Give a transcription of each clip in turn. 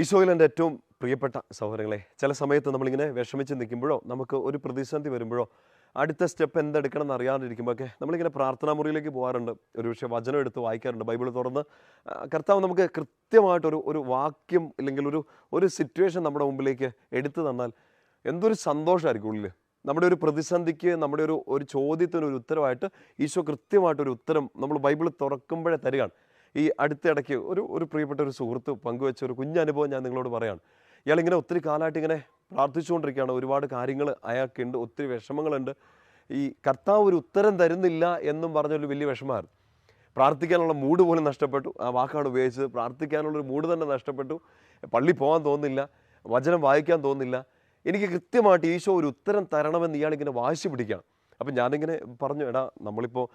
എന്റെ ഏറ്റവും പ്രിയപ്പെട്ട സഹോദരങ്ങളെ ചില സമയത്ത് നമ്മളിങ്ങനെ വിഷമിച്ച് നിൽക്കുമ്പോഴോ നമുക്ക് ഒരു പ്രതിസന്ധി വരുമ്പോഴോ അടുത്ത സ്റ്റെപ്പ് എന്തെടുക്കണം എന്ന് അറിയാതിരിക്കുമ്പോഴൊക്കെ നമ്മളിങ്ങനെ പ്രാർത്ഥനാ മുറിയിലേക്ക് പോകാറുണ്ട്. ഒരു പക്ഷേ വചനം എടുത്ത് വായിക്കാറുണ്ട് ബൈബിൾ തുറന്ന്. കർത്താവ് നമുക്ക് കൃത്യമായിട്ടൊരു ഒരു വാക്യം അല്ലെങ്കിൽ ഒരു ഒരു സിറ്റുവേഷൻ നമ്മുടെ മുമ്പിലേക്ക് എടുത്തു തന്നാൽ എന്തൊരു സന്തോഷമായിരിക്കും ഉള്ളിൽ നമ്മുടെ ഒരു പ്രതിസന്ധിക്ക് നമ്മുടെ ഒരു ഒരു ചോദ്യത്തിന് ഒരു ഉത്തരവായിട്ട് ഈശോ കൃത്യമായിട്ടൊരു ഉത്തരം നമ്മൾ ബൈബിൾ തുറക്കുമ്പോഴേ തരികയാണ്. ഈ അടുത്തിടയ്ക്ക് ഒരു ഒരു പ്രിയപ്പെട്ട ഒരു സുഹൃത്ത് പങ്കുവെച്ച ഒരു കുഞ്ഞനുഭവം ഞാൻ നിങ്ങളോട് പറയാണ്. ഇയാളിങ്ങനെ ഒത്തിരി കാലമായിട്ട് ഇങ്ങനെ പ്രാർത്ഥിച്ചുകൊണ്ടിരിക്കുകയാണ്. ഒരുപാട് കാര്യങ്ങൾ അയാൾക്കുണ്ട് ഒത്തിരി വിഷമങ്ങളുണ്ട്. ഈ കർത്താവ് ഒരു ഉത്തരം തരുന്നില്ല എന്നും പറഞ്ഞൊരു വലിയ വിഷമമായിരുന്നു. പ്രാർത്ഥിക്കാനുള്ള മൂഡ് പോലും നഷ്ടപ്പെട്ടു. ആ വാക്കാണ് ഉപയോഗിച്ചത്. പ്രാർത്ഥിക്കാനുള്ളൊരു മൂഡ് തന്നെ നഷ്ടപ്പെട്ടു. പള്ളി പോകാൻ തോന്നുന്നില്ല വചനം വായിക്കാൻ തോന്നുന്നില്ല. എനിക്ക് കൃത്യമായിട്ട് ഈശോ ഒരു ഉത്തരം തരണമെന്ന് ഇയാളിങ്ങനെ വാശി പിടിക്കുകയാണ്. അപ്പം ഞാനിങ്ങനെ പറഞ്ഞു എടാ നമ്മളിപ്പോൾ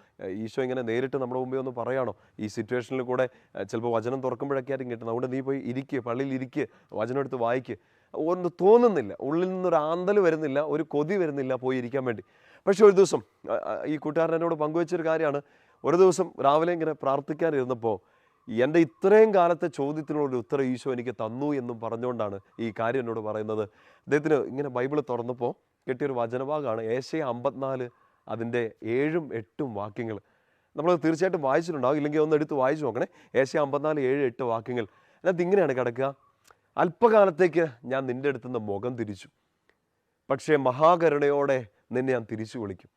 ഈശോ ഇങ്ങനെ നേരിട്ട് നമ്മുടെ മുമ്പേ ഒന്ന് പറയാണോ? ഈ സിറ്റുവേഷനിൽ കൂടെ ചിലപ്പോൾ വചനം തുറക്കുമ്പോഴൊക്കെ ആയിരിക്കും കിട്ടണം അതുകൊണ്ട് നീ പോയി ഇരിക്കുക പള്ളിയിൽ ഇരിക്കുക വചനം എടുത്ത് വായിക്കുക ഒന്ന് തോന്നുന്നില്ല. ഉള്ളിൽ നിന്നൊരു ആന്തൽ വരുന്നില്ല ഒരു കൊതി വരുന്നില്ല പോയി ഇരിക്കാൻ വേണ്ടി. പക്ഷേ ഒരു ദിവസം ഈ കൂട്ടുകാരൻ എന്നോട് പങ്കുവെച്ചൊരു കാര്യമാണ്. ഒരു ദിവസം രാവിലെ ഇങ്ങനെ പ്രാർത്ഥിക്കാനിരുന്നപ്പോൾ എന്റെ ഇത്രയും കാലത്തെ ചോദ്യത്തിനുള്ള ഒരു ഉത്തരം ഈശോ എനിക്ക് തന്നു എന്നും പറഞ്ഞുകൊണ്ടാണ് ഈ കാര്യം എന്നോട് പറയുന്നത്. അദ്ദേഹത്തിന് ഇങ്ങനെ ബൈബിൾ തുറന്നപ്പോൾ കിട്ടിയൊരു വചനഭാഗമാണ്. ഏഷ്യ അമ്പത്തിനാല് അതിന്റെ ഏഴും എട്ടും വാക്യങ്ങൾ. നമ്മൾ തീർച്ചയായിട്ടും വായിച്ചിട്ടുണ്ടാവും ഇല്ലെങ്കിൽ ഒന്ന് എടുത്ത് വായിച്ചു നോക്കണേ. ഏഷ്യ അമ്പത്തിനാല് ഏഴ് എട്ട് വാക്യങ്ങൾ. അതിനകത്ത് ഇങ്ങനെയാണ് കിടക്കുക. അല്പകാലത്തേക്ക് ഞാൻ നിന്റെ അടുത്ത് നിന്ന് മുഖം തിരിച്ചു. പക്ഷേ മഹാകരുണയോടെ നിന്നെ ഞാൻ തിരിച്ചു വിളിക്കും.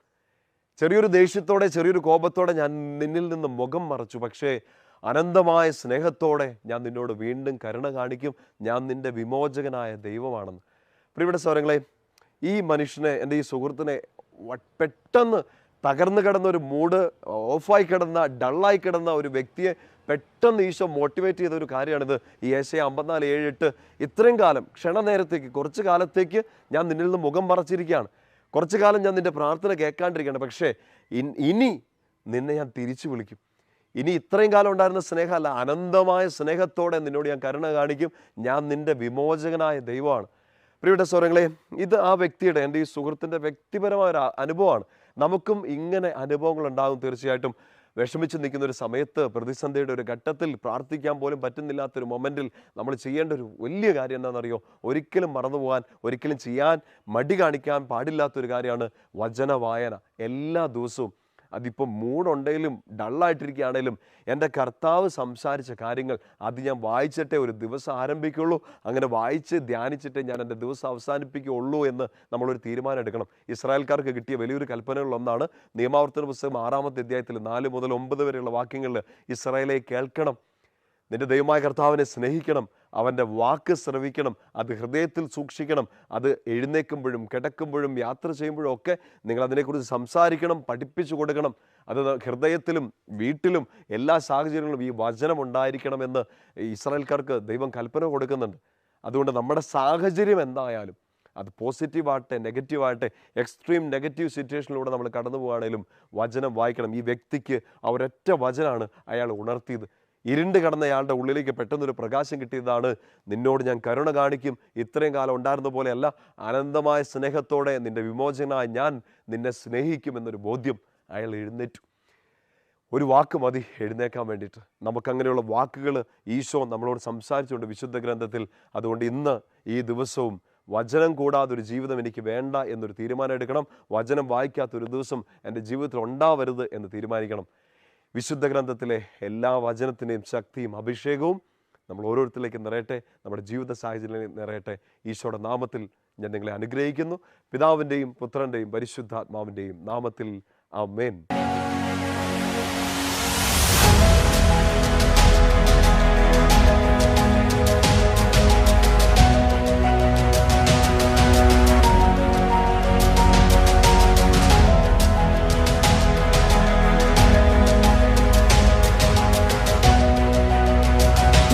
ചെറിയൊരു ദേഷ്യത്തോടെ ചെറിയൊരു കോപത്തോടെ ഞാൻ നിന്നിൽ നിന്ന് മുഖം മറച്ചു. പക്ഷേ അനന്തമായ സ്നേഹത്തോടെ ഞാൻ നിന്നോട് വീണ്ടും കരുണ കാണിക്കും. ഞാൻ നിന്റെ വിമോചകനായ ദൈവമാണെന്ന്. പ്രിയപ്പെട്ട സ്വരങ്ങളെ ഈ മനുഷ്യനെ എന്റെ ഈ സുഹൃത്തിനെ പെട്ടെന്ന് തകർന്നു കിടന്ന ഒരു മൂഡ് ഓഫായി കിടന്ന ഡള്ളായി കിടന്ന ഒരു വ്യക്തിയെ പെട്ടെന്ന് ഈശോ മോട്ടിവേറ്റ് ചെയ്ത ഒരു കാര്യമാണിത്. ഈ ഏശയ അമ്പത്തിനാല് ഏഴ് എട്ട് ഇത്രയും കാലം ക്ഷണനേരത്തേക്ക് കുറച്ച് കാലത്തേക്ക് ഞാൻ നിന്നിൽ നിന്ന് മുഖം മറച്ചിരിക്കുകയാണ്. കുറച്ച് കാലം ഞാൻ നിന്റെ പ്രാർത്ഥന കേൾക്കാണ്ടിരിക്കുകയാണ്. പക്ഷേ ഇനി നിന്നെ ഞാൻ തിരിച്ചു വിളിക്കും. ഇനി ഇത്രയും കാലം ഉണ്ടായിരുന്ന സ്നേഹമല്ല അനന്തമായ സ്നേഹത്തോടെ നിന്നോട് ഞാൻ കരുണ കാണിക്കും. ഞാൻ നിന്റെ വിമോചകനായ ദൈവമാണ്. പ്രിയപ്പെട്ട സ്വരങ്ങളെ ഇത് ആ വ്യക്തിയുടെ എന്റെ ഈ സുഹൃത്തിന്റെ വ്യക്തിപരമായ ഒരു അനുഭവമാണ്. നമുക്കും ഇങ്ങനെ അനുഭവങ്ങൾ ഉണ്ടാകും തീർച്ചയായിട്ടും. വിഷമിച്ച് നിൽക്കുന്ന ഒരു സമയത്ത് പ്രതിസന്ധിയുടെ ഒരു ഘട്ടത്തിൽ പ്രാർത്ഥിക്കാൻ പോലും പറ്റുന്നില്ലാത്തൊരു മൊമെന്റിൽ നമ്മൾ ചെയ്യേണ്ട ഒരു വലിയ കാര്യം എന്താണെന്നറിയോ? ഒരിക്കലും മറന്നു പോകാൻ ഒരിക്കലും ചെയ്യാൻ മടി കാണിക്കാൻ പാടില്ലാത്തൊരു കാര്യമാണ് വചന വായന. എല്ലാ ദിവസവും അതിപ്പോൾ മൂടുണ്ടെങ്കിലും ഡള്ളായിട്ടിരിക്കുകയാണെങ്കിലും എന്റെ കർത്താവ് സംസാരിച്ച കാര്യങ്ങൾ അത് ഞാൻ വായിച്ചിട്ടേ ഒരു ദിവസം ആരംഭിക്കുള്ളൂ. അങ്ങനെ വായിച്ച് ധ്യാനിച്ചിട്ടേ ഞാൻ എന്റെ ദിവസം അവസാനിപ്പിക്കുകയുള്ളൂ എന്ന് നമ്മളൊരു തീരുമാനം എടുക്കണം. ഇസ്രായേൽക്കാർക്ക് കിട്ടിയ വലിയൊരു കൽപ്പനകളിലൊന്നാണ് നിയമാവർത്തന പുസ്തകം ആറാമത്തെ അധ്യായത്തിൽ നാല് മുതൽ ഒമ്പത് വരെയുള്ള വാക്യങ്ങളിൽ ഇസ്രായേലെ കേൾക്കണം. നിന്റെ ദൈവമായ കർത്താവിനെ സ്നേഹിക്കണം അവന്റെ വാക്ക് ശ്രവിക്കണം അത് ഹൃദയത്തിൽ സൂക്ഷിക്കണം അത് എഴുന്നേൽക്കുമ്പോഴും കിടക്കുമ്പോഴും യാത്ര ചെയ്യുമ്പോഴും ഒക്കെ നിങ്ങൾ അതിനെക്കുറിച്ച് സംസാരിക്കണം പഠിപ്പിച്ചു കൊടുക്കണം. അത് ഹൃദയത്തിലും വീട്ടിലും എല്ലാ സാഹചര്യങ്ങളിലും ഈ വചനം ഉണ്ടായിരിക്കണം എന്ന് ഇസ്രായേൽക്കാർക്ക് ദൈവം കൽപ്പന കൊടുക്കുന്നുണ്ട്. അതുകൊണ്ട് നമ്മുടെ സാഹചര്യം എന്തായാലും അത് പോസിറ്റീവാകട്ടെ നെഗറ്റീവാകട്ടെ എക്സ്ട്രീം നെഗറ്റീവ് സിറ്റുവേഷനിലൂടെ നമ്മൾ കടന്നു പോകുകയാണെങ്കിലും വചനം വായിക്കണം. ഈ വ്യക്തിക്ക് ആ ഒരൊറ്റ വചനമാണ് അയാൾ ഉണർത്തിയത്. ഇരുണ്ട് കടന്നയാളുടെ ഉള്ളിലേക്ക് പെട്ടെന്നൊരു പ്രകാശം കിട്ടിയതാണ്. നിന്നോട് ഞാൻ കരുണ കാണിക്കും. ഇത്രയും കാലം ഉണ്ടായിരുന്ന പോലെയല്ല. അനന്തമായ സ്നേഹത്തോടെ നിന്റെ വിമോചനായ ഞാൻ നിന്നെ സ്നേഹിക്കുമെന്നൊരു ബോധ്യം അയാൾ എഴുന്നേറ്റു. ഒരു വാക്ക് മതി എഴുന്നേക്കാൻ വേണ്ടിയിട്ട്. നമുക്കങ്ങനെയുള്ള വാക്കുകൾ ഈശോ നമ്മളോട് സംസാരിച്ചുകൊണ്ട് വിശുദ്ധ ഗ്രന്ഥത്തിൽ അതുകൊണ്ട് ഇന്ന് ഈ ദിവസവും വചനം കൂടാതെ ഒരു ജീവിതം എനിക്ക് വേണ്ട എന്നൊരു തീരുമാനം എടുക്കണം. വചനം വായിക്കാത്ത ഒരു ദിവസം എന്റെ ജീവിതത്തിൽ ഉണ്ടാവരുത് എന്ന് തീരുമാനിക്കണം. വിശുദ്ധ ഗ്രന്ഥത്തിലെ എല്ലാ വചനത്തിന്റെയും ശക്തിയും അഭിഷേകവും നമ്മൾ ഓരോരുത്തരിലേക്ക് നിറയട്ടെ. നമ്മുടെ ജീവിത സാഹചര്യം നിറയട്ടെ. ഈശോയുടെ നാമത്തിൽ ഞാൻ നിങ്ങളെ അനുഗ്രഹിക്കുന്നു. പിതാവിന്റെയും പുത്രന്റെയും പരിശുദ്ധാത്മാവിന്റെയും നാമത്തിൽ ആമേൻ.